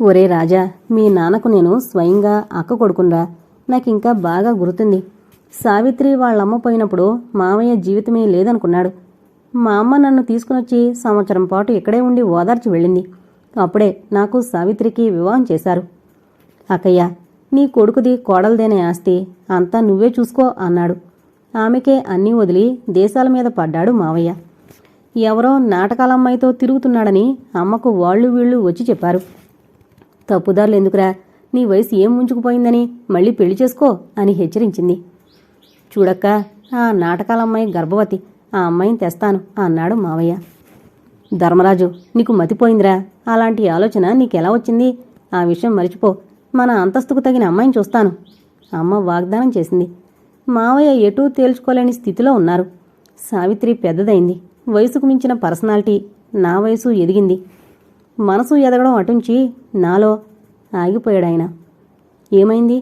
ఒరే రాజా మీ నాన్నకు నేను స్వయంగా అక్క కొడుకునరా. నాకింకా బాగా గుర్తుంది. సావిత్రి వాళ్ళమ్మ పోయినప్పుడు మామయ్య జీవితమే లేదనుకున్నాడు. మా అమ్మ నన్ను తీసుకునొచ్చి సంవత్సరం పాటు ఇక్కడే ఉండి ఓదార్చి వెళ్ళింది. అప్పుడే నాకు సావిత్రికి వివాహం చేశారు. అక్కయ్య నీ కొడుకుది కోడలదేనే ఆస్తి అంతా నువ్వే చూసుకో అన్నాడు. ఆమెకే అన్నీ వదిలి దేశాల మీద పడ్డాడు మావయ్య ఎవరో నాటకాలమ్మాయితో తిరుగుతున్నాడని అమ్మకు వాళ్ళు వీళ్ళు వచ్చి చెప్పారు. తప్పుదారులు ఎందుకురా? నీ వయసు ఏం ముంచుకుపోయిందని మళ్ళీ పెళ్ళి చేసుకో అని హెచ్చరించింది. చూడక్క ఆ నాటకాలమ్మాయి గర్భవతి ఆ అమ్మాయిని తెస్తాను అన్నాడు మావయ్య. ధర్మరాజు నీకు మతిపోయిందిరా. అలాంటి ఆలోచన నీకెలా వచ్చింది? ఆ విషయం మరిచిపో. మన అంతస్తుకు తగిన అమ్మాయిని చూస్తాను. అమ్మ వాగ్దానం చేసింది. మావయ్య ఎటూ తేల్చుకోలేని స్థితిలో ఉన్నారు. సావిత్రి పెద్దదైంది. వయసుకు మించిన పర్సనాలిటీ నా వయసు ఎదిగింది. మనసు ఎదగడం అటుంచి నాలో ఆగిపోయాడాయన. ఏమైంది?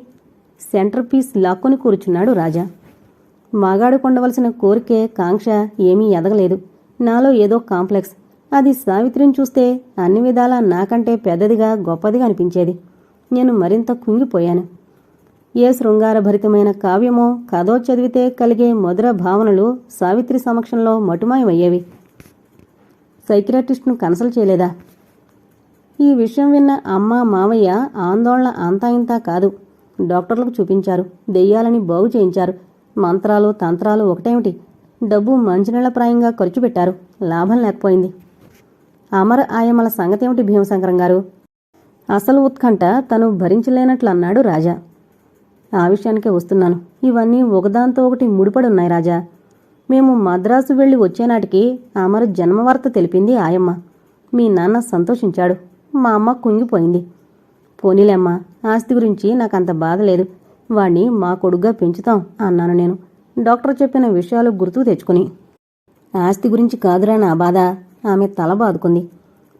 సెంటర్ పీస్ లాక్కొని కూర్చున్నాడు రాజా. మగాడు కొండవలసిన కోరికే కాంక్ష ఏమీ ఎదగలేదు. నాలో ఏదో కాంప్లెక్స్. అది సావిత్రిని చూస్తే అన్ని విధాలా నాకంటే పెద్దదిగా గొప్పదిగా అనిపించేది. నేను మరింత కుంగిపోయాను. ఏ శృంగారభరితమైన కావ్యమో కథో చదివితే కలిగే మధుర భావనలు సావిత్రి సమక్షంలో మటుమాయమయ్యేవి. సైకిరాటిస్ట్ను కన్సల్ట్ చేయలేదా? ఈ విషయం విన్న అమ్మ మావయ్య ఆందోళన అంతా ఇంతా కాదు. డాక్టర్లకు చూపించారు. దెయ్యాలని బాగు చేయించారు. మంత్రాలు తంత్రాలు ఒకటేమిటి? డబ్బు మంచినీళ్ళప్రాయంగా ఖర్చు పెట్టారు. లాభం లేకపోయింది. అమర ఆయమల సంగతేమిటి భీమశంకరం గారు? అసలు ఉత్కంఠ తను భరించలేనట్లు అన్నాడు రాజా. ఆ విషయానికే వస్తున్నాను. ఇవన్నీ ఒకదాంతో ఒకటి ముడిపడున్నాయి రాజా. మేము మద్రాసు వెళ్ళి వచ్చేనాటికి అమర జన్మవార్త తెలిపింది ఆయమ్మ. మీ నాన్న సంతోషించాడు. మా అమ్మ కుంగిపోయింది. పోనీలేమ్మా ఆస్తి గురించి నాకు అంత బాధ లేదు. వాణ్ణి మా కొడుగ్గా పెంచుతాం అన్నాను నేను. డాక్టర్ చెప్పిన విషయాలు గుర్తు తెచ్చుకుని. ఆస్తి గురించి కాదురా నా బాధ ఆమె తల బాదుకుంది.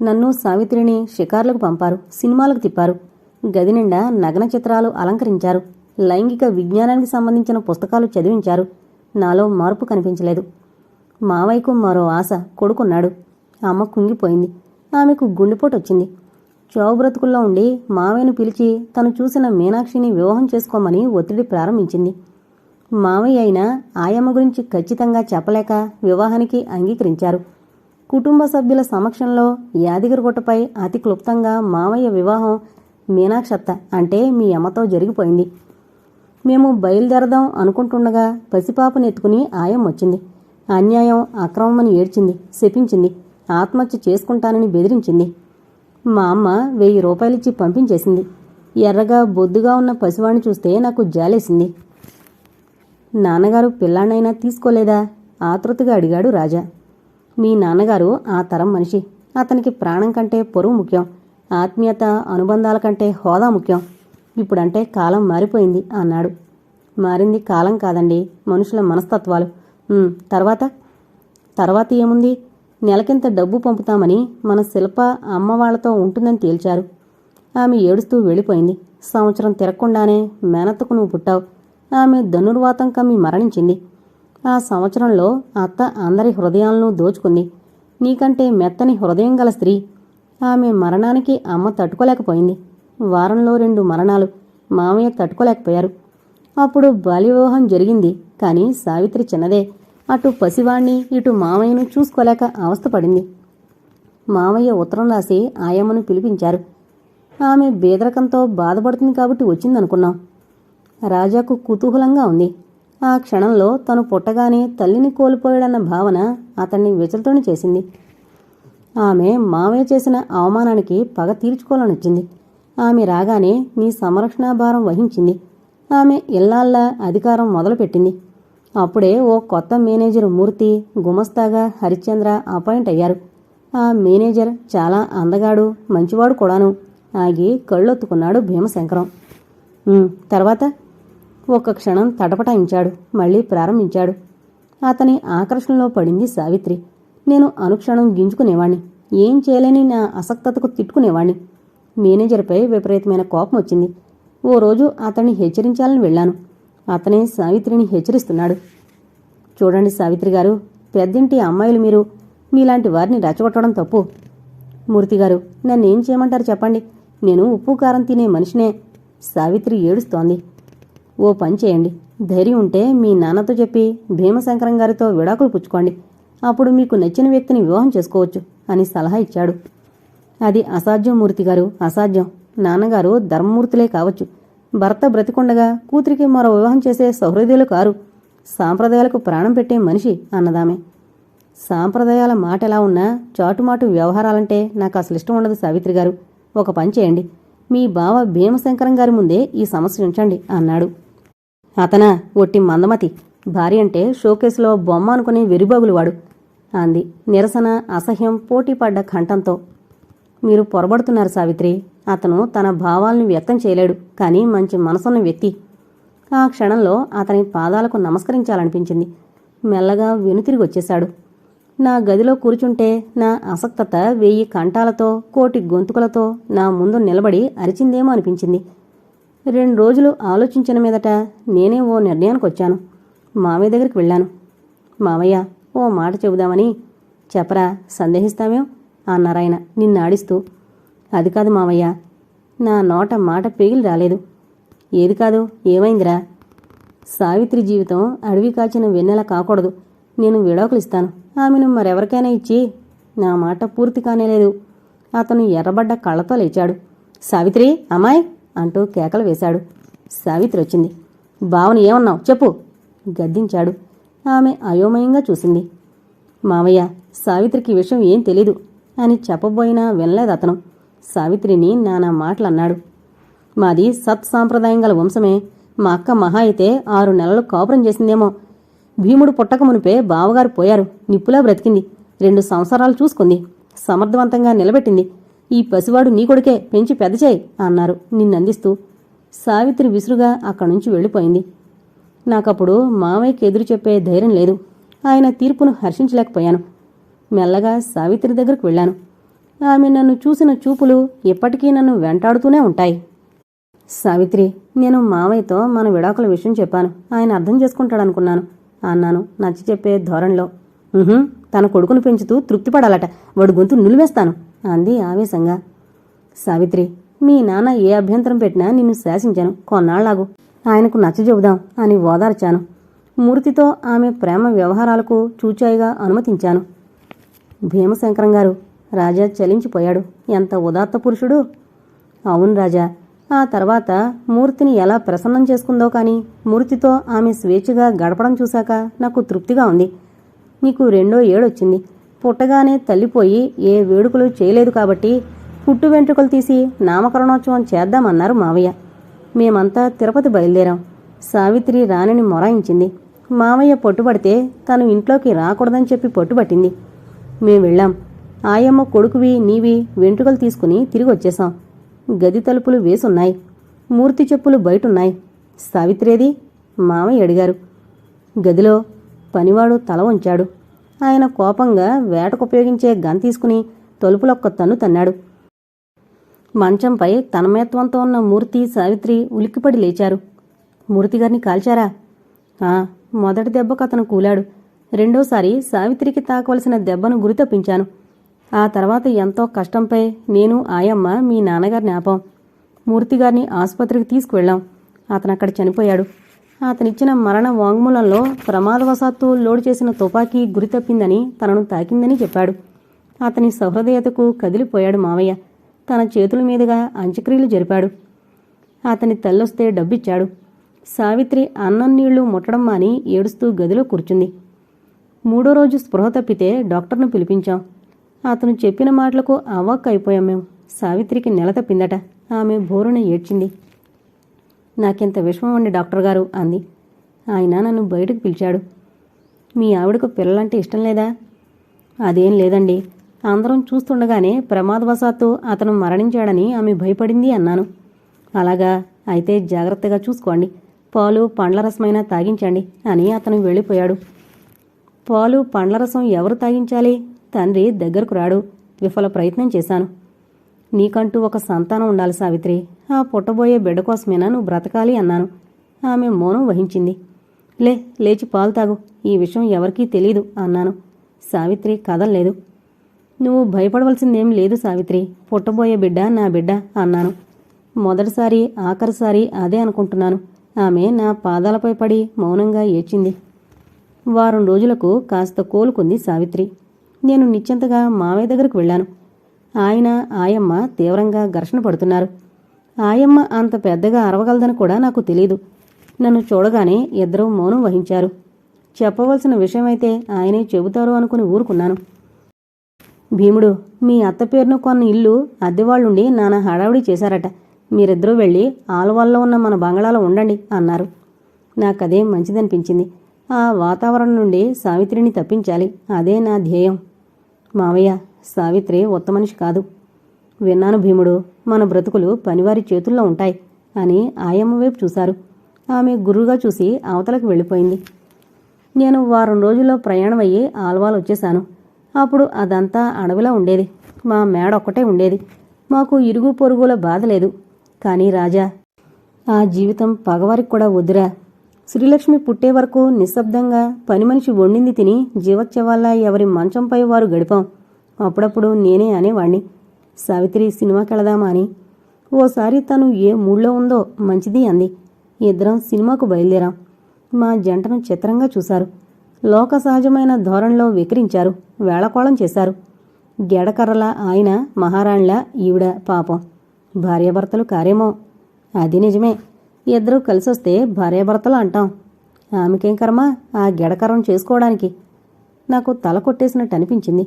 నన్ను సావిత్రిని షికార్లకు పంపారు సినిమాలకు తిప్పారు. గది నిండా నగ్న చిత్రాలు అలంకరించారు. లైంగిక విజ్ఞానానికి సంబంధించిన పుస్తకాలు చదివించారు. నాలో మార్పు కనిపించలేదు. మావయ్యకు మరో ఆశ కొడుకున్నాడు. అమ్మ కుంగిపోయింది. ఆమెకు గుండెపోటు వచ్చింది. చావు బ్రతుకుల్లో ఉండి మావయ్యను పిలిచి తను చూసిన మీనాక్షిని వివాహం చేసుకోమని ఒత్తిడి ప్రారంభించింది. మావయ్య అయినా ఆయమ్మ గురించి ఖచ్చితంగా చెప్పలేక వివాహానికి అంగీకరించారు. కుటుంబ సభ్యుల సమక్షంలో యాదగిరిగుట్టపై అతి క్లుప్తంగా మావయ్య వివాహం మీనాక్షత్త అంటే మీ అమ్మతో జరిగిపోయింది. మేము బయలుదేరదాం అనుకుంటుండగా పసిపాపను ఎత్తుకుని ఆయం వచ్చింది. అన్యాయం అక్రమమని ఏడ్చింది శపించింది ఆత్మహత్య చేసుకుంటానని బెదిరించింది. మా అమ్మ వెయ్యి రూపాయలిచ్చి పంపించేసింది. ఎర్రగా బొద్దుగా ఉన్న పసివాణ్ణి చూస్తే నాకు జాలేసింది. నాన్నగారు పిల్లానైనా తీసుకోలేదా? ఆతృతగా అడిగాడు రాజా. మీ నాన్నగారు ఆ తరం మనిషి. అతనికి ప్రాణం కంటే పొరుగు ముఖ్యం. ఆత్మీయత అనుబంధాల కంటే హోదా ముఖ్యం. ఇప్పుడంటే కాలం మారిపోయింది అన్నాడు. మారింది కాలం కాదండి మనుషుల మనస్తత్వాలు. తర్వాత? తర్వాత ఏముంది? నెలకింత డబ్బు పంపుతామని మన శిల్ప అమ్మ వాళ్ళతో ఉంటుందని తేల్చారు. ఆమె ఏడుస్తూ వెళ్ళిపోయింది. సంవత్సరం తిరగకుండానే మేనత్తకు నువ్వు పుట్టావు. ఆమె ధనుర్వాతం కమ్మి మరణించింది. ఆ సంవత్సరంలో అత్త అందరి హృదయాలను దోచుకుంది. నీకంటే మెత్తని హృదయం గల స్త్రీ. ఆమె మరణానికి అమ్మ తట్టుకోలేకపోయింది. వారంలో రెండు మరణాలు మామయ్య తట్టుకోలేకపోయారు. అప్పుడు బాల్య వివాహం జరిగింది కానీ సావిత్రి చిన్నదే. అటు పసివాణ్ణి ఇటు మామయ్యను చూసుకోలేక అవస్థపడింది మామయ్య ఉత్తరం రాసి ఆయమ్మను పిలిపించారు. ఆమె బేదరకంతో బాధపడుతుంది కాబట్టి వచ్చిందనుకున్నాం. రాజాకు కుతూహలంగా ఉంది. ఆ క్షణంలో తను పుట్టగానే తల్లిని కోల్పోయాడన్న భావన అతన్ని విచలతోని చేసింది. ఆమె మామయ్య చేసిన అవమానానికి పగ తీర్చుకోవాలనొచ్చింది. ఆమె రాగానే నీ సంరక్షణ భారం వహించింది. ఆమె ఇల్లాల్లా అధికారం మొదలుపెట్టింది. అప్పుడే ఓ కొత్త మేనేజర్ మూర్తి గుమస్తాగా హరిశ్చంద్ర అపాయింట్ అయ్యారు. ఆ మేనేజర్ చాలా అందగాడు మంచివాడు కూడాను. ఆగి కళ్ళొత్తుకున్నాడు భీమశంకరం. తర్వాత? ఒక క్షణం తటపటాయించాడు మళ్ళీ ప్రారంభించాడు. అతని ఆకర్షణలో పడింది సావిత్రి. నేను అనుక్షణం గింజుకునేవాణ్ణి. ఏం చేయలేని నా అసక్తతకు తిట్టుకునేవాణ్ణి. మేనేజర్పై విపరీతమైన కోపం వచ్చింది ఓ రోజు అతన్ని హెచ్చరించాలని వెళ్ళాను. అతనే సావిత్రిని హెచ్చరిస్తున్నాడు. చూడండి సావిత్రి గారు పెద్దింటి అమ్మాయిలు మీరు. మీలాంటి వారిని రెచ్చగొట్టడం తప్పు. మూర్తి గారు నన్ను ఏం చేయమంటారు చెప్పండి. నేను ఉప్పు కారం తినే మనిషినే. సావిత్రి ఏడుస్తోంది. ఓ పని చేయండి. ధైర్యం ఉంటే మీ నాన్నతో చెప్పి భీమశంకరం గారితో విడాకులు పుచ్చుకోండి. అప్పుడు మీకు నచ్చిన వ్యక్తిని వివాహం చేసుకోవచ్చు అని సలహా ఇచ్చాడు. అది అసాధ్యం మూర్తి గారు అసాధ్యం. నాన్నగారు ధర్మమూర్తులే కావచ్చు. భర్త బ్రతికుండగా కూతురికి మరో వివాహం చేసే సహృదయులు కారు. సాంప్రదాయాలకు ప్రాణం పెట్టే మనిషి అన్నదామె. సాంప్రదాయాల మాట ఎలా ఉన్నా చాటుమాటు వ్యవహారాలంటే నాకు అసలు ఇష్టం ఉండదు సావిత్రి గారు. ఒక పని చేయండి. మీ బావ భీమశంకరం గారి ముందే ఈ సమస్య ఉంచండి అన్నాడు. అతనా ఒట్టి మందమతి. భార్య అంటే షోకేసులో బొమ్మ అనుకుని వెరిబాగులువాడు. అంది. నిరసన అసహ్యం పోటీపడ్డ కంఠంతో. మీరు పొరబడుతున్నారు సావిత్రి. అతను తన భావాలను వ్యక్తం చేయలేడు కానీ మంచి మనసున్న వ్యక్తి. ఆ క్షణంలో అతని పాదాలకు నమస్కరించాలనిపించింది. మెల్లగా వెనుతిరిగి వచ్చేశాడు. నా గదిలో కూర్చుంటే నా అసక్తత వెయ్యి కంఠాలతో కోటి గొంతుకలతో నా ముందు నిలబడి అరిచిందేమో అనిపించింది. రెండు రోజులు ఆలోచించిన మీదట నేనే ఓ నిర్ణయానికి వచ్చాను. మామయ్య దగ్గరికి వెళ్ళాను. మామయ్య ఓ మాట చెబుదామని చెప్పరా సందేహిస్తామేం అన్నారాయన నిన్నాడిస్తూ అది కాదు మావయ్య నా నోట మాట పేగిలి రాలేదు. ఏది కాదు ఏమైందిరా? సావిత్రి జీవితం అడవి కాచిన వెన్నెల కాకూడదు. నేను విడాకులు ఇస్తాను ఆమెను మరెవరికైనా ఇచ్చి నా మాట పూర్తి కానేలేదు. అతను ఎర్రబడ్డ కళ్ళతో లేచాడు. సావిత్రి అమ్మాయ్! అంటూ కేకలు వేశాడు. సావిత్రి వచ్చింది. భావన ఏమన్నావు? చెప్పు! గద్దించాడు. ఆమె అయోమయంగా చూసింది. మావయ్య సావిత్రికి విషయం ఏం తెలీదు. అని చెప్పబోయినా వినలేదు అతను. సావిత్రిని నానా మాటలన్నాడు. మాది సత్ సాంప్రదాయం గల వంశమే. మా అక్క మహా అయితే ఆరు నెలలు కాపురం చేసిందేమో. భీముడు పుట్టక మునిపే బావగారు పోయారు. నిప్పులా బ్రతికింది. రెండు సంవత్సరాలు చూసుకుంది. సమర్థవంతంగా నిలబెట్టింది. ఈ పసివాడు నీ కొడుకే. పెంచి పెద్ద చేయి అన్నారు నిన్నందిస్తూ. సావిత్రి విసురుగా అక్కడి నుంచి వెళ్ళిపోయింది. నాకప్పుడు మామయ్యకి ఎదురు చెప్పే ధైర్యం లేదు. ఆయన తీర్పును హర్షించలేకపోయాను. మెల్లగా సావిత్రి దగ్గరకు వెళ్ళాను. ఆమె నన్ను చూసిన చూపులు ఇప్పటికీ నన్ను వెంటాడుతూనే ఉంటాయి. సావిత్రి నేను మావయ్యతో మన విడాకుల విషయం చెప్పాను. ఆయన అర్థం చేసుకుంటాడనుకున్నాను. అన్నాను నచ్చి చెప్పే ధోరణిలో. తన కొడుకును పెంచుతూ తృప్తిపడాలట. వాడు గొంతు నులివేస్తాను అంది ఆవేశంగా. సావిత్రి మీ నాన్న ఏ అభ్యంతరం పెట్టినా నిన్ను శాసించాను. కొన్నాళ్ళాగు ఆయనకు నచ్చజెబుదాం అని ఓదార్చాను. మూర్తితో ఆమె ప్రేమ వ్యవహారాలకు చూచాయిగా అనుమతించాను. భీమశంకరం గారు. రాజా చలించిపోయాడు. ఎంత ఉదాత్త పురుషుడు? అవును రాజా ఆ తర్వాత మూర్తిని ఎలా ప్రసన్నం చేసుకుందో కానీ మూర్తితో ఆమె స్వేచ్ఛగా గడపడం చూశాక నాకు తృప్తిగా ఉంది. నీకు రెండో ఏడొచ్చింది. పుట్టగానే తల్లిపోయి ఏ వేడుకలు చేయలేదు కాబట్టి పుట్టు వెంట్రుకలు తీసి నామకరణోత్సవం చేద్దామన్నారు మావయ్య. మేమంతా తిరుపతి బయలుదేరాం. సావిత్రి రాణిని మొరాయించింది. మావయ్య పట్టుబడితే తను ఇంట్లోకి రాకూడదని చెప్పి పట్టుబట్టింది. మేం వెళ్ళాం. ఆయమ్మ కొడుకువి నీవి వెంట్రుకలు తీసుకుని తిరిగి వచ్చేశాం గది తలుపులు వేసున్నాయి. మూర్తి చెప్పులు బయటున్నాయి. సావిత్రేది మామయ్య అడిగారు. గదిలో పనివాడు తల వంచాడు. ఆయన కోపంగా వేటకుపయోగించే గన్ తీసుకుని తలుపులొక్క తన్ను తన్నాడు. మంచంపై తన్మయత్వంతో ఉన్న మూర్తి సావిత్రి ఉలిక్కిపడి లేచారు. మూర్తిగారిని కాల్చారా? ఆ మొదటి దెబ్బకు అతను కూలాడు. రెండోసారి సావిత్రికి తాకవలసిన దెబ్బను గురి తప్పించాను ఆ తర్వాత ఎంతో కష్టంపై నేను ఆయమ్మ మీ నాన్నగారిని ఆపాం మూర్తిగారిని ఆసుపత్రికి తీసుకువెళ్ళాం. అతను అక్కడ చనిపోయాడు. అతనిచ్చిన మరణ వాంగ్మూలంలో ప్రమాదవశాత్తు లోడ్ చేసిన తుపాకీ గురి తప్పిందని తనను తాకిందని చెప్పాడు. అతని సహృదయతకు కదిలిపోయాడు మావయ్య తన చేతుల మీదుగా అంత్యక్రియలు జరిపాడు. అతని తల్లొస్తే డబ్బిచ్చాడు. సావిత్రి అన్నం నీళ్ళు ముట్టడం మాని ఏడుస్తూ గదిలో కూర్చుంది. మూడో రోజు స్పృహ తప్పితే డాక్టర్ను పిలిపించాం. అతను చెప్పిన మాటలకు అవాక్ అయిపోయాం మేము. సావిత్రికి నెల తప్పిందట. ఆమె బోరున ఏడ్చింది. నాకెంత విషమం అండి డాక్టర్ గారు అంది. ఆయన నన్ను బయటకు పిలిచాడు. మీ ఆవిడకు పిల్లలంటే ఇష్టం లేదా? అదేం లేదండి. అందరం చూస్తుండగానే ప్రమాదవశాత్తు అతను మరణించాడని ఆమె భయపడింది అన్నాను. అలాగా. అయితే జాగ్రత్తగా చూసుకోండి. పాలు పండ్ల రసమైనా తాగించండి అని అతను వెళ్ళిపోయాడు. పాలు పండ్ల రసం ఎవరు తాగించాలి? తండ్రి దగ్గరకు రాడు. విఫల ప్రయత్నం చేశాను. నీకంటూ ఒక సంతానం ఉండాలి సావిత్రి. ఆ పుట్టబోయే బిడ్డ కోసమేనా నువ్వు బ్రతకాలి అన్నాను. ఆమె మౌనం వహించింది. లే లేచి పాలు తాగు. ఈ విషయం ఎవరికీ తెలీదు అన్నాను. సావిత్రి కదల్లేదు. నువ్వు భయపడవలసిందేం లేదు సావిత్రి. పుట్టబోయే బిడ్డ నా బిడ్డ అన్నాను. మొదటిసారి ఆఖరిసారి అదే అనుకుంటున్నాను. ఆమె నా పాదాలపై పడి మౌనంగా ఏడ్చింది. వారం రోజులకు కాస్త కోలుకుంది సావిత్రి. నేను నిశ్చింతగా మావయ్య దగ్గరకు వెళ్ళాను. ఆయన ఆయమ్మ తీవ్రంగా ఘర్షణ పడుతున్నారు. ఆయమ్మ అంత పెద్దగా అరవగలదని కూడా నాకు తెలియదు నన్ను చూడగానే ఇద్దరూ మౌనం వహించారు. చెప్పవలసిన విషయమైతే ఆయనే చెబుతారు అనుకుని ఊరుకున్నాను. భీముడు మీ అత్త పేరును కొన్న ఇల్లు అద్దెవాళ్ళుండి నాన్న హడావిడి చేశారట. మీరిద్దరూ వెళ్ళి ఆలవాల్లో ఉన్న మన బంగళాలో ఉండండి అన్నారు. నాకదే మంచిదనిపించింది. ఆ వాతావరణం నుండి సావిత్రిని తప్పించాలి. అదే నా ధ్యేయం. మావయ్య సావిత్రి ఉత్త మనిషి కాదు. విన్నాను భీముడు మన బ్రతుకులు పనివారి చేతుల్లో ఉంటాయి అని ఆయమ్మ వైపు చూశారు. ఆమె గురువుగా చూసి అవతలకు వెళ్ళిపోయింది. నేను వారం రోజుల్లో ప్రయాణం అయ్యి ఆల్వాలు వచ్చేశాను. అప్పుడు అదంతా అడవిలా ఉండేది. మా మేడ ఒక్కటే ఉండేది. మాకు ఇరుగు పొరుగుల బాధ లేదు. కానీ రాజా ఆ జీవితం పగవారికి కూడా వద్దురా. శ్రీలక్ష్మి పుట్టే వరకు నిశ్శబ్దంగా పని మనిషి వండింది తిని జీవోత్సవాల్లా ఎవరి మంచంపై వారు గడిపాం. అప్పుడప్పుడు నేనే అనేవాణ్ణి. సావిత్రి సినిమాకి వెళదామా అని. ఓసారి తను ఏ మూడ్లో ఉందో మంచిది అంది. ఇద్దరం సినిమాకు బయలుదేరాం. మా జంటను చిత్రంగా చూశారు. లోక సహజమైన ధోరణిలో వికరించారు వేళకోళం చేశారు. గెడకర్రల ఆయన మహారాణిలా ఈవిడ పాపం. భార్యాభర్తలు కారేమో. అది నిజమే. ఇద్దరూ కలిసి వస్తే భార్యాభర్తలు అంటాం. ఆమెకేం కర్మ? ఆ గెడకరం చేసుకోవడానికి. నాకు తల కొట్టేసినట్టు అనిపించింది.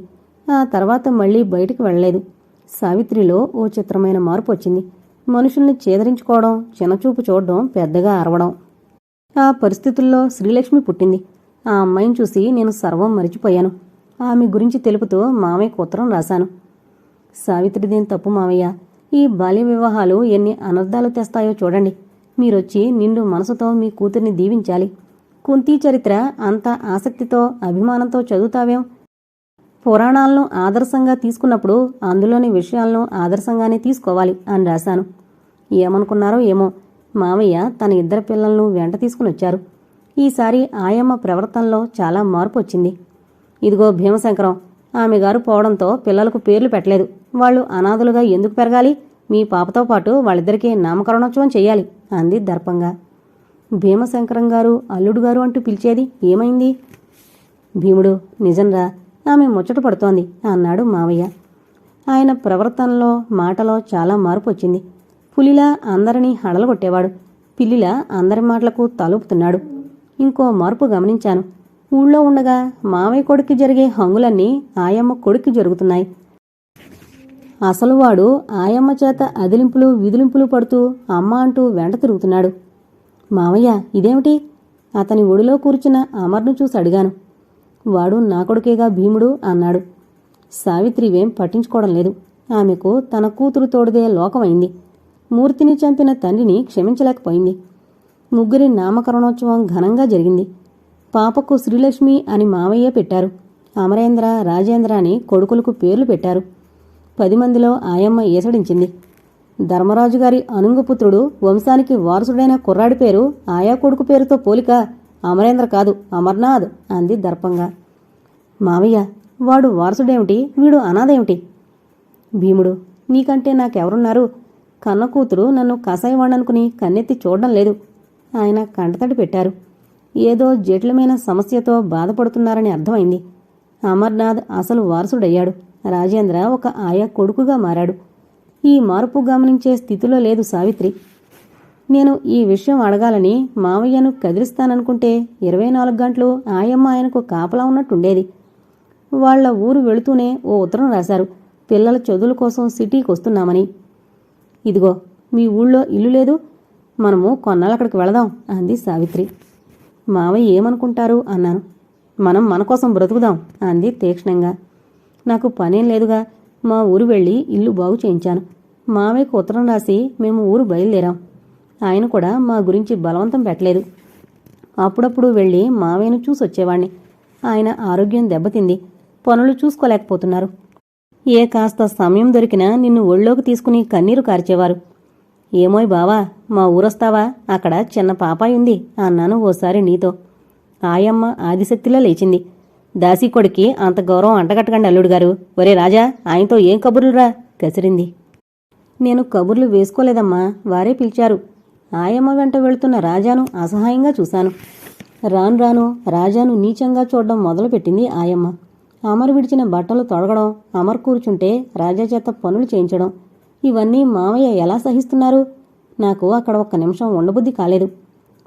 ఆ తర్వాత మళ్ళీ బయటికి వెళ్ళలేదు. సావిత్రిలో ఓ చిత్రమైన మార్పు వచ్చింది. మనుషుల్ని చేదరించుకోవడం చిన్నచూపు చూడడం పెద్దగా అరవడం. ఆ పరిస్థితుల్లో శ్రీలక్ష్మి పుట్టింది. ఆ అమ్మాయిని చూసి నేను సర్వం మరిచిపోయాను. ఆమె గురించి తెలుపుతూ మామయ్యకు ఉత్తరం రాశాను. సావిత్రిదేం తప్పు మావయ్య ఈ బాల్య వివాహాలు ఎన్ని అనర్థాలు తెస్తాయో చూడండి. మీరొచ్చి నిండు మనసుతో మీ కూతుర్ని దీవించాలి. కుంతీ చరిత్ర అంత ఆసక్తితో అభిమానంతో చదువుతావేం? పురాణాలను ఆదర్శంగా తీసుకున్నప్పుడు అందులోని విషయాలను ఆదర్శంగానే తీసుకోవాలి అని రాశాను. ఏమనుకున్నారో ఏమో. మామయ్య తన ఇద్దరు పిల్లలను వెంట తీసుకుని వచ్చారు. ఈసారి ఆయమ్మ ప్రవర్తనలో చాలా మార్పు వచ్చింది. ఇదిగో భీమశంకరం ఆమె గారు పోవడంతో పిల్లలకు పేర్లు పెట్టలేదు. వాళ్ళు అనాథలుగా ఎందుకు పెరగాలి? మీ పాపతో పాటు వాళ్ళిద్దరికీ నామకరణోత్సవం చేయాలి. అంది దర్పంగా. భీమశంకరం గారు అల్లుడు గారు అంటూ పిలిచేది ఏమైంది? భీముడు నిజంరా ఆమె ముచ్చట పడుతోంది అన్నాడు మావయ్య. ఆయన ప్రవర్తనలో మాటలో చాలా మార్పు వచ్చింది. పులిలా అందరినీ హడలగొట్టేవాడు. పిల్లిలా అందరి మాటలకు తలుపుతున్నాడు. ఇంకో మార్పు గమనించాను. ఊళ్ళో ఉండగా మావయ్య కొడుక్కి జరిగే హంగులన్నీ ఆయమ్మ కొడుక్కి జరుగుతున్నాయి. అసలు వాడు ఆయమ్మ చేత అదిలింపులు విదిలింపులు పడుతూ అమ్మ అంటూ వెంట తిరుగుతున్నాడు. మావయ్య ఇదేమిటి? అతని ఒడిలో కూర్చున్న అమర్ను చూసి అడిగాను. వాడు నా కొడుకేగా భీముడు అన్నాడు. సావిత్రివేం పట్టించుకోవడం లేదు. ఆమెకు తన కూతురు తోడుదే లోకమైంది. మూర్తిని చంపిన తండ్రిని క్షమించలేకపోయింది. ముగ్గురి నామకరణోత్సవం ఘనంగా జరిగింది. పాపకు శ్రీలక్ష్మి అని మావయ్య పెట్టారు. అమరేంద్ర రాజేంద్ర అని కొడుకులకు పేర్లు పెట్టారు. పది మందిలో ఆయమ్మ ఏసడించింది. ధర్మరాజు గారి అనుంగుపుత్రుడు వంశానికి వారసుడైన కుర్రాడి పేరు ఆయా కొడుకు పేరుతో పోలిక అమరేంద్ర కాదు అమర్నాథ్ అంది దర్పంగా. మావయ్య వాడు వారసుడేమిటి? వీడు అనాథేమిటి? భీముడు నీకంటే నాకెవరున్నారు? కన్న కూతురు నన్ను కసాయివాణ్ణనుకుని కన్నెత్తి చూడడం లేదు. ఆయన కంటతడి పెట్టారు. ఏదో జటిలమైన సమస్యతో బాధపడుతున్నారని అర్థమైంది. అమర్నాథ్ అసలు వారసుడయ్యాడు. రాజేంద్ర ఒక ఆయా కొడుకుగా మారాడు. ఈ మార్పు గమనించే స్థితిలో లేదు సావిత్రి. నేను ఈ విషయం అడగాలని మావయ్యను కదిలిస్తాననుకుంటే ఇరవై నాలుగు గంటలు ఆయమ్మ ఆయనకు కాపలా ఉన్నట్టుండేది. వాళ్ళ ఊరు వెళుతూనే ఓ ఉత్తరం రాశారు. పిల్లల చదువుల కోసం సిటీకి వస్తున్నామని. ఇదిగో మీ ఊళ్ళో ఇల్లు లేదు. మనము కొన్నాళ్ళు అక్కడికి వెళదాం అంది సావిత్రి. మావయ్య ఏమనుకుంటారు? అన్నాను. మనం మన కోసం బ్రతుకుదాం అంది తీక్షణంగా. నాకు పనేం లేదుగా. మా ఊరు వెళ్ళి ఇల్లు బాగు చేయించాను. మావయ్యకు ఉత్తరం రాసి మేము ఊరు బయలుదేరాం. ఆయన కూడా మా గురించి బలవంతం పెట్టలేదు. అప్పుడప్పుడు వెళ్ళి మావయ్యను చూసొచ్చేవాణ్ణి. ఆయన ఆరోగ్యం దెబ్బతింది. పనులు చూసుకోలేకపోతున్నారు. ఏ కాస్త సమయం దొరికినా నిన్ను ఒళ్ళోకి తీసుకుని కన్నీరు కార్చేవారు. ఏమోయ్ బావా మా ఊరొస్తావా? అక్కడ చిన్న పాపాయి ఉంది అన్నాను ఓసారి నీతో. ఆయమ్మ ఆదిశక్తిలా లేచింది. దాసీ కొడుక్కి అంత గౌరవం అంటగట్టకండి అల్లుడు గారు. ఒరే రాజా ఆయనతో ఏం కబుర్లురా? కసిరింది. నేను కబుర్లు వేసుకోలేదమ్మా వారే పిలిచారు. ఆయమ్మ వెంట వెళుతున్న రాజాను అసహాయంగా చూశాను. రాను రాను రాజాను నీచంగా చూడడం మొదలుపెట్టింది ఆయమ్మ. అమర్ విడిచిన బట్టలు తొడగడం అమర్ కూర్చుంటే రాజా చేత పనులు చేయించడం. ఇవన్నీ మామయ్య ఎలా సహిస్తున్నారు? నాకు అక్కడ ఒక్క నిమిషం ఉండబుద్ధి కాలేదు.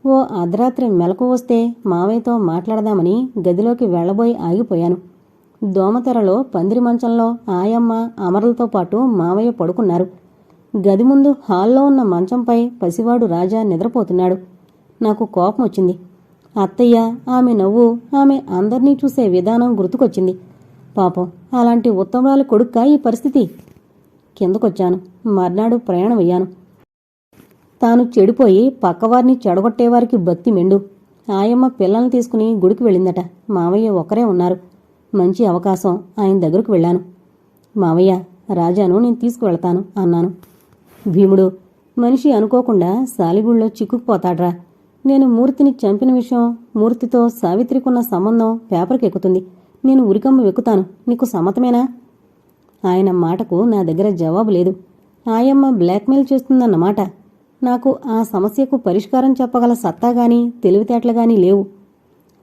ఓ అర్ధరాత్రి మెలకు వస్తే మావయ్యతో మాట్లాడదామని గదిలోకి వెళ్ళబోయి ఆగిపోయాను. దోమతెరలో పందిరి మంచంలో ఆయమ్మ అమరులతో పాటు మావయ్య పడుకున్నారు. గది ముందు హాల్లో ఉన్న మంచంపై పసివాడు రాజా నిద్రపోతున్నాడు. నాకు కోపం వచ్చింది. అత్తయ్య ఆమె నవ్వు ఆమె అందర్నీ చూసే విధానం గుర్తుకొచ్చింది. పాపం అలాంటి ఉత్తమరాలు కొడుక్క ఈ పరిస్థితి? కిందకొచ్చాను. మర్నాడు ప్రయాణమయ్యాను. తాను చెడిపోయి పక్కవారిని చెడగొట్టేవారికి బత్తి మెండు. ఆయమ్మ పిల్లల్ని తీసుకుని గుడికి వెళ్ళిందట. మావయ్య ఒకరే ఉన్నారు. మంచి అవకాశం. ఆయన దగ్గరకు వెళ్ళాను. మావయ్య రాజాను నేను తీసుకువెళ్తాను అన్నాను. భీముడు మనిషి అనుకోకుండా సాలిగుళ్ళో చిక్కుకుపోతాడ్రా. నేను మూర్తిని చంపిన విషయం మూర్తితో సావిత్రికున్న సంబంధం పేపర్కి ఎక్కుతుంది. నేను ఉరికమ్మ వెక్కుతాను. నీకు సమ్మతమేనా? ఆయన మాటకు నా దగ్గర జవాబు లేదు. ఆయమ్మ బ్లాక్మెయిల్ చేస్తుందన్నమాట. నాకు ఆ సమస్యకు పరిష్కారం చెప్పగల సత్తా గాని తెలివితేటలు గాని లేవు.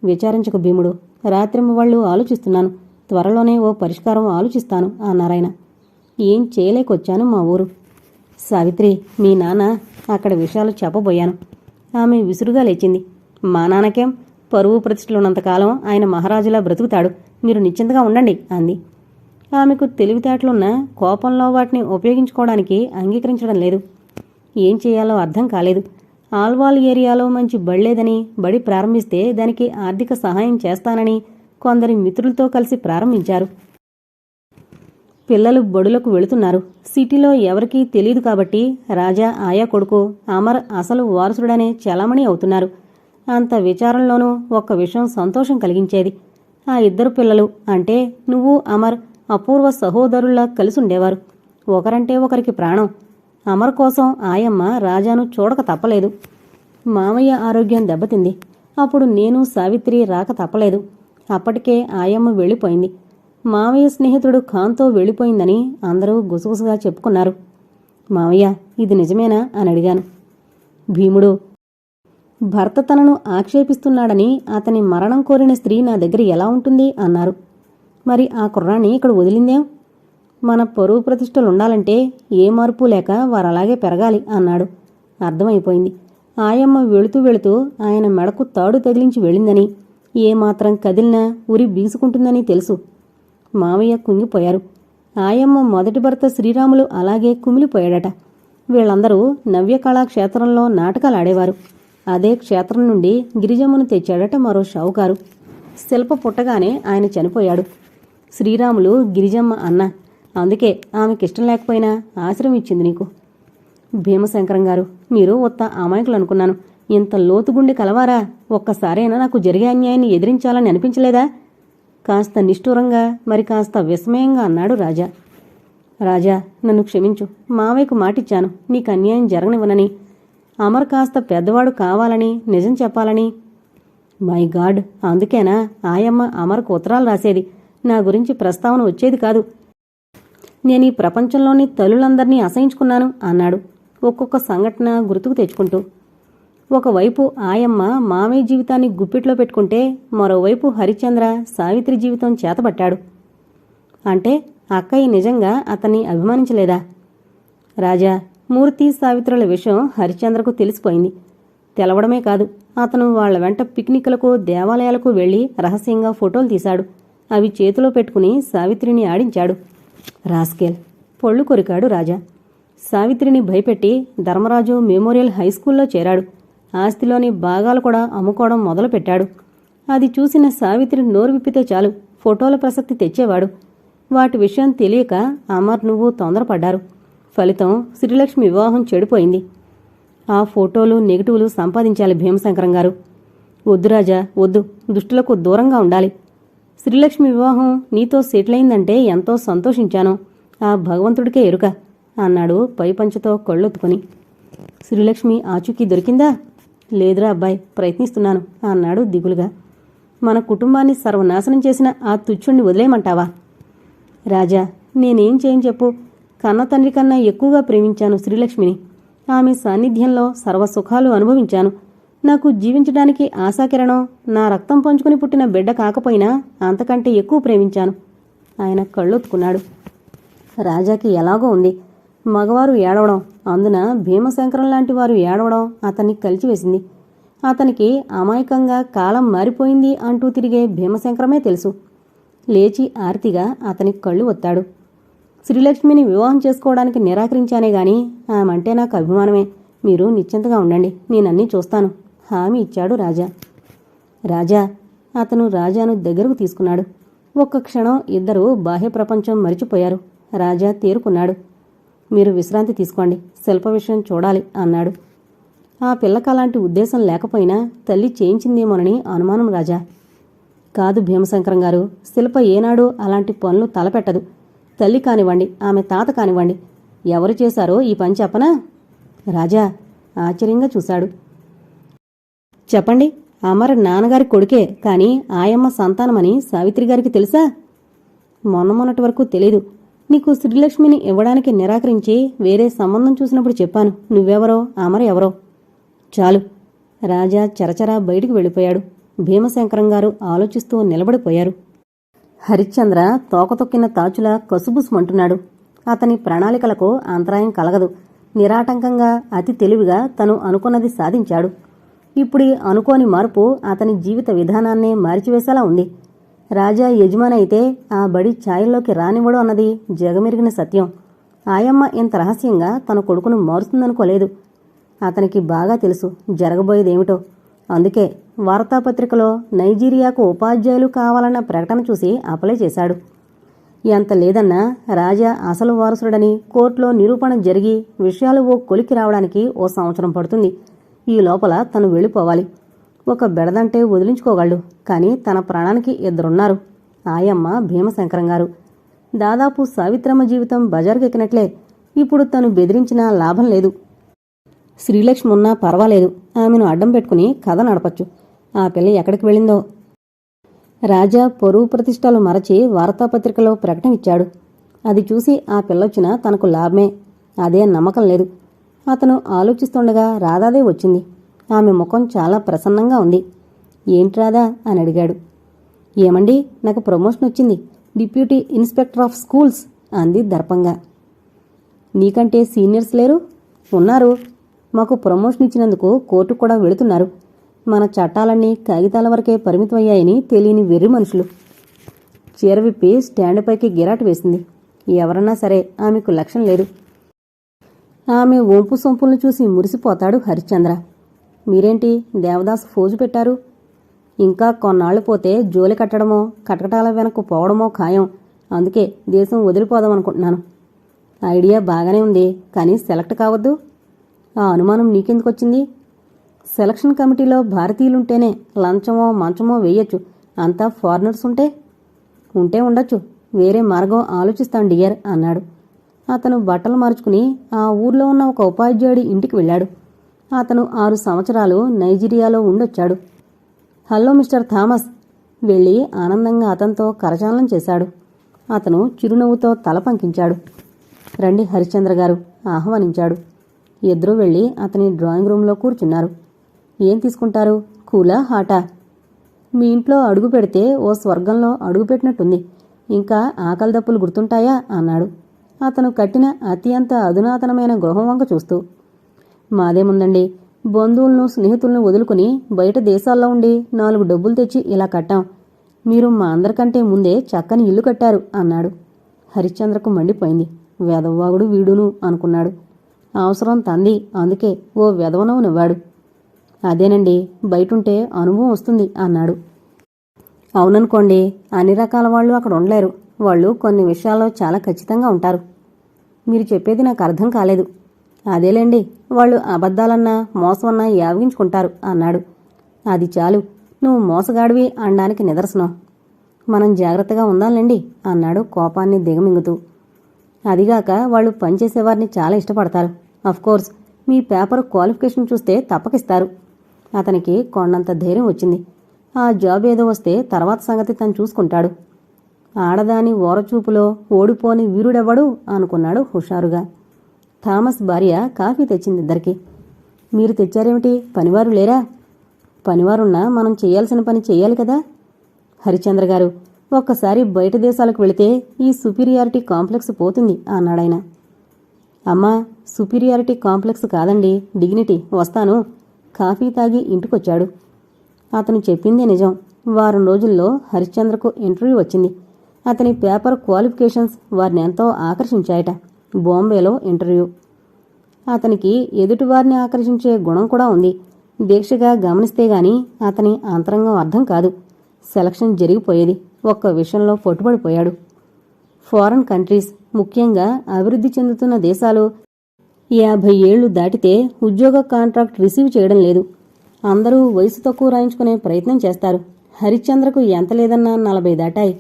విచారించకు భీముడు. రాత్రిమ్మ వాళ్ళు ఆలోచిస్తున్నాను. త్వరలోనే ఓ పరిష్కారం ఆలోచిస్తాను అన్నారాయన ఏం చేయలేకొచ్చాను మా ఊరు. సావిత్రి మీ నాన్న అక్కడ విషయాలు చెప్పబోయాను. ఆమె విసురుగా లేచింది. మా నాన్నకేం? పరువు ప్రతిష్టలున్నంతకాలం ఆయన మహారాజులా బ్రతుకుతాడు. మీరు నిశ్చింతగా ఉండండి అంది. ఆమెకు తెలివితేటలున్న కోపంలో వాటిని ఉపయోగించుకోవడానికి అంగీకరించడం లేదు. ఏం చేయాలో అర్థం కాలేదు. ఆల్వాల్ ఏరియాలో మంచి బళ్ళేదని బడి ప్రారంభిస్తే దానికి ఆర్థిక సహాయం చేస్తానని కొందరి మిత్రులతో కలిసి ప్రారంభించారు. పిల్లలు బడులకు వెళుతున్నారు. సిటీలో ఎవరికీ తెలియదు కాబట్టి రాజా ఆయా కొడుకు అమర్ అసలు వారసుడనే చలామణి అవుతున్నారు. అంత విచారంలోనూ ఒక్క విషయం సంతోషం కలిగించేది. ఆ ఇద్దరు పిల్లలు అంటే నువ్వు అమర్ అపూర్వ సహోదరుల్లా కలిసుండేవారు. ఒకరంటే ఒకరికి ప్రాణం. అమర్ కోసం ఆయమ్మ రాజాను చూడక తప్పలేదు. మామయ్య ఆరోగ్యం దెబ్బతింది. అప్పుడు నేను సావిత్రి రాక తప్పలేదు. అప్పటికే ఆయమ్మ వెళ్ళిపోయింది. మామయ్య స్నేహితుడు ఖాన్తో వెళ్ళిపోయిందని అందరూ గుసగుసగా చెప్పుకున్నారు. మామయ్య ఇది నిజమేనా? అని అడిగాను. భీముడు భర్త తనను ఆక్షేపిస్తున్నాడని అతని మరణం కోరిన స్త్రీ నా దగ్గర ఎలా ఉంటుంది? అన్నారు. మరి ఆ కుర్రాన్ని ఇక్కడ వదిలిందేం? మన పరువు ప్రతిష్టలు ఉండాలంటే ఏ మార్పు లేక వారు అలాగే పెరగాలి అన్నాడు. అర్థమైపోయింది. ఆయమ్మ వెళుతూ వెళుతూ ఆయన మెడకు తాడు తగిలించి వెళ్ళిందని ఏమాత్రం కదిలినా ఉరి బీసుకుంటుందని తెలుసు. మావయ్య కుంగిపోయారు. ఆయమ్మ మొదటి భర్త శ్రీరాములు అలాగే కుమిలిపోయాడట. వీళ్ళందరూ నవ్యకళా క్షేత్రంలో నాటకాలు ఆడేవారు అదే క్షేత్రం నుండి గిరిజమ్మను తెచ్చాడట మరో షావుకారు. శిల్ప పుట్టగానే ఆయన చనిపోయాడు. శ్రీరాములు గిరిజమ్మ అన్న అందుకే ఆమెకిష్టం లేకపోయినా ఆశ్రయం ఇచ్చింది నీకు. భీమశంకరం గారు మీరు ఉత్త అమాయకులు అనుకున్నాను. ఇంత లోతుగుండి కలవారా? ఒక్కసారైనా నాకు జరిగే అన్యాయాన్ని ఎదిరించాలని అనిపించలేదా? కాస్త నిష్ఠూరంగా మరి కాస్త విస్మయంగా అన్నాడు రాజా. రాజా నన్ను క్షమించు. మావయ్యకు మాటిచ్చాను. నీకు అన్యాయం జరగనివ్వనని. అమర్ కాస్త పెద్దవాడు కావాలని నిజం చెప్పాలని. మై గాడ్ అందుకేనా? ఆయమ్మ అమర్కు ఉత్తరాలు రాసేది. నా గురించి ప్రస్తావన వచ్చేది కాదు. నేను ఈ ప్రపంచంలోని తల్లులందరినీ అసహించుకున్నాను అన్నాడు. ఒక్కొక్క సంఘటన గుర్తుకు తెచ్చుకుంటూ. ఒకవైపు ఆయమ్మ మామయ్య జీవితాన్ని గుప్పిట్లో పెట్టుకుంటే మరోవైపు హరిచంద్ర సావిత్రి జీవితం చేతబట్టాడు. అంటే అక్కయ్య నిజంగా అతన్ని అభిమానించలేదా? రాజా మూర్తి సావిత్రుల విషయం హరిచంద్రకు తెలిసిపోయింది. తెలవడమే కాదు అతను వాళ్ళ వెంట పిక్నిక్లకు దేవాలయాలకు వెళ్ళి రహస్యంగా ఫోటోలు తీశాడు. అవి చేతిలో పెట్టుకుని సావిత్రిని ఆడించాడు. రాస్కేల్. పొళ్ళు కొరికాడు రాజా. సావిత్రిని భయపెట్టి ధర్మరాజు మెమోరియల్ హైస్కూల్లో చేరాడు. ఆస్తిలోని భాగాలు కూడా అమ్ముకోవడం మొదలుపెట్టాడు. అది చూసిన సావిత్రి నోరు విప్పితే చాలు ఫోటోల ప్రసక్తి తెచ్చేవాడు. వాటి విషయం తెలియక అమర్ నువ్వు తొందరపడ్డారు. ఫలితం శ్రీలక్ష్మి వివాహం చెడిపోయింది. ఆ ఫోటోలు నెగిటివ్లు సంపాదించాలి భీమశంకరం గారు వద్దు రాజా వద్దు. దుష్టులకు దూరంగా ఉండాలి. శ్రీలక్ష్మి వివాహం నీతో సెటిల్ అయిందంటే ఎంతో సంతోషించాను. ఆ భగవంతుడికే ఎరుక అన్నాడు పైపంచతో కళ్ళొత్తుకొని. శ్రీలక్ష్మి ఆచూకీ దొరికిందా? లేదురా అబ్బాయి ప్రయత్నిస్తున్నాను అన్నాడు దిగులుగా. మన కుటుంబాన్ని సర్వనాశనం చేసిన ఆ తుచ్చుణ్ణి వదిలేయమంటావా? రాజా నేనేం చేయని చెప్పు. కన్న తండ్రి కన్నా ఎక్కువగా ప్రేమించాను శ్రీలక్ష్మిని. ఆమె సాన్నిధ్యంలో సర్వసుఖాలు అనుభవించాను. నాకు జీవించడానికి ఆశాకిరణం నా రక్తం పంచుకుని పుట్టిన బిడ్డ కాకపోయినా అంతకంటే ఎక్కువ ప్రేమించాను. ఆయన కళ్ళొత్తుకున్నాడు. రాజాకి ఎలాగో ఉంది. మగవారు ఏడవడం అందున భీమశంకరం లాంటి వారు ఏడవడం అతన్ని కలిచివేసింది. అతనికి అమాయకంగా కాలం మారిపోయింది అంటూ తిరిగే భీమశంకరమే తెలుసు. లేచి ఆర్తిగా అతనికి కళ్ళు ఒత్తాడు. శ్రీలక్ష్మిని వివాహం చేసుకోవడానికి నిరాకరించానే గాని ఆమంటే నాకు అభిమానమే. మీరు నిశ్చింతగా ఉండండి. నేనన్నీ చూస్తాను. హామీ ఇచ్చాడు రాజా. రాజా అతను రాజాను దగ్గరకు తీసుకున్నాడు. ఒక్క క్షణం ఇద్దరూ బాహ్య ప్రపంచం మరిచిపోయారు. రాజా తేరుకున్నాడు. మీరు విశ్రాంతి తీసుకోండి శిల్ప విషయం చూడాలి అన్నాడు. ఆ పిల్లకలాంటి ఉద్దేశం లేకపోయినా తల్లి చేయించిందేమోనని అనుమానం రాజా. కాదు భీమశంకరం గారు శిల్ప ఏనాడు అలాంటి పనులు తలపెట్టదు. తల్లి కానివ్వండి ఆమె తాత కానివ్వండి ఎవరు చేశారో ఈ పని చెప్పనా? రాజా ఆశ్చర్యంగా చూశాడు. చెప్పండి. అమర్ నాన్నగారి కొడుకే కానీ ఆయమ్మ సంతానమని సావిత్రి గారికి తెలుసా? మొన్న మొన్నటి వరకు తెలీదు. నీకు శ్రీలక్ష్మిని ఇవ్వడానికి నిరాకరించి వేరే సంబంధం చూసినప్పుడు చెప్పాను. నువ్వెవరో అమర్ ఎవరో? చాలు. రాజా చరచరా బయటికి వెళ్ళిపోయాడు. భీమశంకరం గారు ఆలోచిస్తూ నిలబడిపోయారు. హరిశ్చంద్ర తోకతొక్కిన తాచులా కసుబుసుమంటున్నాడు. అతని ప్రణాళికలకు అంతరాయం కలగదు. నిరాటంకంగా అతి తెలివిగా తను అనుకున్నది సాధించాడు. ఇప్పుడు అనుకోని మార్పు అతని జీవిత విధానాన్నే మార్చివేసేలా ఉంది. రాజా యజమాని అయితే ఆ బడి ఛాయల్లోకి రానివ్వడు అన్నది జగమెరిగిన సత్యం. ఆయమ్మ ఇంత రహస్యంగా తన కొడుకును మారుస్తుందనుకోలేదు. అతనికి బాగా తెలుసు జరగబోయేదేమిటో. అందుకే వార్తాపత్రికలో నైజీరియాకు ఉపాధ్యాయులు కావాలన్న ప్రకటన చూసి అప్లై చేశాడు. ఎంత లేదన్నా రాజా అసలు వారసుడని కోర్టులో నిరూపణ జరిగి విషయాలు ఓ కొలికి రావడానికి ఓ సంవత్సరం పడుతుంది. ఈ లోపల తను వెళ్ళిపోవాలి. ఒక బెడదంటే వదిలించుకోగలడు. కానీ తన ప్రాణానికి ఇద్దరున్నారు. ఆయమ్మ భీమశంకరం గారు. దాదాపు సావిత్రమ్మ జీవితం బజారుకెక్కినట్లే ఇప్పుడు తను బెదిరించినా లాభం లేదు. శ్రీలక్ష్మి ఉన్నా పర్వాలేదు. ఆమెను అడ్డం పెట్టుకుని కథ నడపచ్చు. ఆ పిల్ల ఎక్కడికి వెళ్ళిందో? రాజా పొరుగు ప్రతిష్టలు మరచి వార్తాపత్రికలో ప్రకటన ఇచ్చాడు. అది చూసి ఆ పిల్లొచ్చిన తనకు లాభమే. అదే నమ్మకం లేదు. అతను ఆలోచిస్తుండగా రాధాదే వచ్చింది. ఆమె ముఖం చాలా ప్రసన్నంగా ఉంది. ఏంటి రాధా? అని అడిగాడు. ఏమండి నాకు ప్రమోషన్ వచ్చింది. డిప్యూటీ ఇన్స్పెక్టర్ ఆఫ్ స్కూల్స్ అంది దర్పంగా. నీకంటే సీనియర్స్ లేరు? ఉన్నారు. మాకు ప్రమోషన్ ఇచ్చినందుకు కోర్టు కూడా వెళుతున్నారు. మన చట్టాలన్నీ కాగితాల వరకే పరిమితమయ్యాయని తెలియని వెర్రి మనుషులు. చీర విప్పి స్టాండ్ పైకి గిరాటు వేసింది. ఎవరన్నా సరే ఆమెకు లక్ష్యం లేదు. ఆమె ఒంపు సొంపులను చూసి మురిసిపోతాడు హరిశ్చంద్ర. మీరేంటి దేవదాస్ ఫోజు పెట్టారు? ఇంకా కొన్నాళ్ళు పోతే జోలి కట్టడమో కటకటాల వెనక్కు పోవడమో ఖాయం. అందుకే దేశం వదిలిపోదాం అనుకుంటున్నాను ఐడియా బాగానే ఉంది కానీ సెలెక్ట్ కావద్దు. ఆ అనుమానం నీకెందుకు వచ్చింది సెలక్షన్ కమిటీలో భారతీయులుంటేనే లంచమో మంచమో వేయొచ్చు. అంతా ఫారినర్స్ ఉంటే? ఉంటే ఉండొచ్చు. వేరే మార్గం ఆలోచిస్తాను డియర్ అన్నాడు. అతను బట్టలు మార్చుకుని ఆ ఊర్లో ఉన్న ఒక ఉపాధ్యాయుడి ఇంటికి వెళ్ళాడు. అతను ఆరు సంవత్సరాలు నైజీరియాలో ఉండొచ్చాడు. హలో మిస్టర్ థామస్ వెళ్ళి ఆనందంగా అతనితో కరచాలనం చేశాడు. అతను చిరునవ్వుతో తల పంకించాడు. రండి హరిశ్చంద్ర గారు ఆహ్వానించాడు. ఇద్దరూ వెళ్ళి అతని డ్రాయింగ్ రూంలో కూర్చున్నారు. ఏం తీసుకుంటారు? కూలా హాటా? మీ ఇంట్లో అడుగు పెడితే ఓ స్వర్గంలో అడుగు పెట్టినట్టుంది. ఇంకా ఆకలి దప్పులు గుర్తుంటాయా? అన్నాడు. అతను కట్టిన అత్యంత అధునాతనమైన గృహం వంక చూస్తూ మాదేముందండి? బంధువులను స్నేహితులను వదులుకుని బయట దేశాల్లో ఉండి నాలుగు డబ్బులు తెచ్చి ఇలా కట్టాం. మీరు మా అందరికంటే ముందే చక్కని ఇల్లు కట్టారు అన్నాడు. హరిశ్చంద్రకు మండిపోయింది. వెధవ్వాగుడు వీడును అనుకున్నాడు. అవసరం తంది. అందుకే ఓ వెధవనవు నవ్వాడు. అదేనండి. బయటుంటే అనుభవం వస్తుంది అన్నాడు. అవుననుకోండి. అన్ని రకాల వాళ్ళు అక్కడ ఉండలేరు. వాళ్ళు కొన్ని విషయాల్లో చాలా ఖచ్చితంగా ఉంటారు. మీరు చెప్పేది నాకు అర్థం కాలేదు. అదేలేండి వాళ్ళు అబద్ధాలన్నా మోసమన్నా యావగించుకుంటారు అన్నాడు. అది చాలు నువ్వు మోసగాడివి అనడానికి నిదర్శనం. మనం జాగ్రత్తగా ఉందాలండి అన్నాడు కోపాన్ని దిగమింగుతూ. అదిగాక వాళ్ళు పనిచేసేవారిని చాలా ఇష్టపడతారు. కోర్స్ మీ పేపర్ క్వాలిఫికేషన్ చూస్తే తప్పకిస్తారు. అతనికి కొండంత ధైర్యం వచ్చింది. ఆ జాబ్ ఏదో వస్తే తర్వాత సంగతి తను చూసుకుంటాడు. ఆడదాని ఓరచూపులో ఓడిపోని వీరుడెవ్వడు అనుకున్నాడు హుషారుగా. థామస్ భార్య కాఫీ తెచ్చింది ఇద్దరికి. మీరు తెచ్చారేమిటి? పనివారు లేరా? పనివారున్నా మనం చేయాల్సిన పని చేయాలి కదా? హరిచంద్ర గారు ఒక్కసారి బయట దేశాలకు వెళితే ఈ సుపీరియారిటీ కాంప్లెక్స్ పోతుంది అన్నాడాయన అమ్మా సుపీరియారిటీ కాంప్లెక్స్ కాదండి డిగ్నిటీ వస్తాను. కాఫీ తాగి ఇంటికొచ్చాడు. అతను చెప్పిందే నిజం. వారం రోజుల్లో హరిశ్చంద్రకు ఇంటర్వ్యూ వచ్చింది. అతని పేపర్ క్వాలిఫికేషన్స్ వారిని ఎంతో ఆకర్షించాయట. బాంబేలో ఇంటర్వ్యూ. అతనికి ఎదుటివారిని ఆకర్షించే గుణం కూడా ఉంది. దీక్షగా గమనిస్తే గాని అతని అంతరంగం అర్థం కాదు. సెలక్షన్ జరిగిపోయేది. ఒక్క విషయంలో పట్టుబడిపోయాడు. ఫారెన్ కంట్రీస్ ముఖ్యంగా అభివృద్ధి చెందుతున్న దేశాలు యాభై ఏళ్ళు దాటితే ఉద్యోగ కాంట్రాక్ట్ రిసీవ్ చేయడం లేదు. అందరూ వయసు తక్కువ రాయించుకునే ప్రయత్నం చేస్తారు. హరిశ్చంద్రకు ఎంత లేదన్నా నలభై దాటాయి.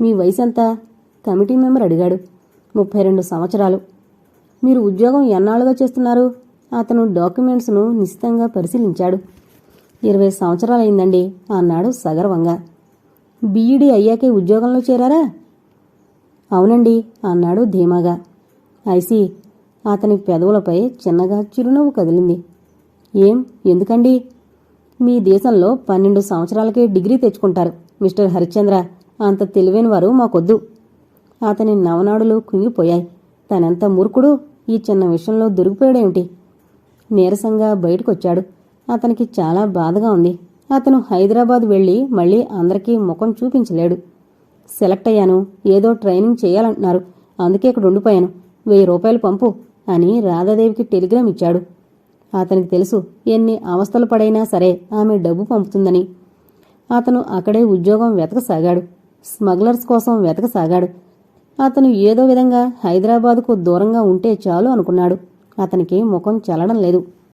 మీ వయసు ఎంత కమిటీ మెంబర్ అడిగాడు. ముప్పై రెండు సంవత్సరాలు. మీరు ఉద్యోగం ఎన్నాళ్ళుగా చేస్తున్నారు? అతను డాక్యుమెంట్స్ను నిశ్చితంగా పరిశీలించాడు. ఇరవై సంవత్సరాలైందండి అన్నాడు సగర్వంగా. బీఈడీ అయ్యాకే ఉద్యోగంలో చేరారా? అవునండి అన్నాడు ధీమాగా. ఐసి అతని పెదవులపై చిన్నగా చిరునవ్వు కదిలింది. ఏం ఎందుకండి? మీ దేశంలో పన్నెండు సంవత్సరాలకే డిగ్రీ తెచ్చుకుంటారు మిస్టర్ హరిశ్చంద్ర. అంత తెలివైన వారు మాకొద్దు. అతని నవనాడులు కుంగిపోయాయి. తనెంత మూర్ఖుడు? ఈ చిన్న విషయంలో దొరికిపోయాడేమిటి? నీరసంగా బయటకొచ్చాడు. అతనికి చాలా బాధగా ఉంది. అతను హైదరాబాద్ వెళ్ళి మళ్ళీ అందరికీ ముఖం చూపించలేడు. సెలెక్ట్ అయ్యాను. ఏదో ట్రైనింగ్ చేయాలంటున్నారు. అందుకే ఇక్కడ ఉండిపోయాను. వెయ్యి రూపాయలు పంపు అని రాధాదేవికి టెలిగ్రామ్ ఇచ్చాడు. అతనికి తెలుసు ఎన్ని అవస్థలు పడైనా సరే ఆమె డబ్బు పంపుతుందని. అతను అక్కడే ఉద్యోగం వెతకసాగాడు. స్మగ్లర్స్ కోసం వెతకసాగాడు. అతను ఏదో విధంగా హైదరాబాదుకు దూరంగా ఉంటే చాలు అనుకున్నాడు. అతనికి ముఖం చల్లడం లేదు.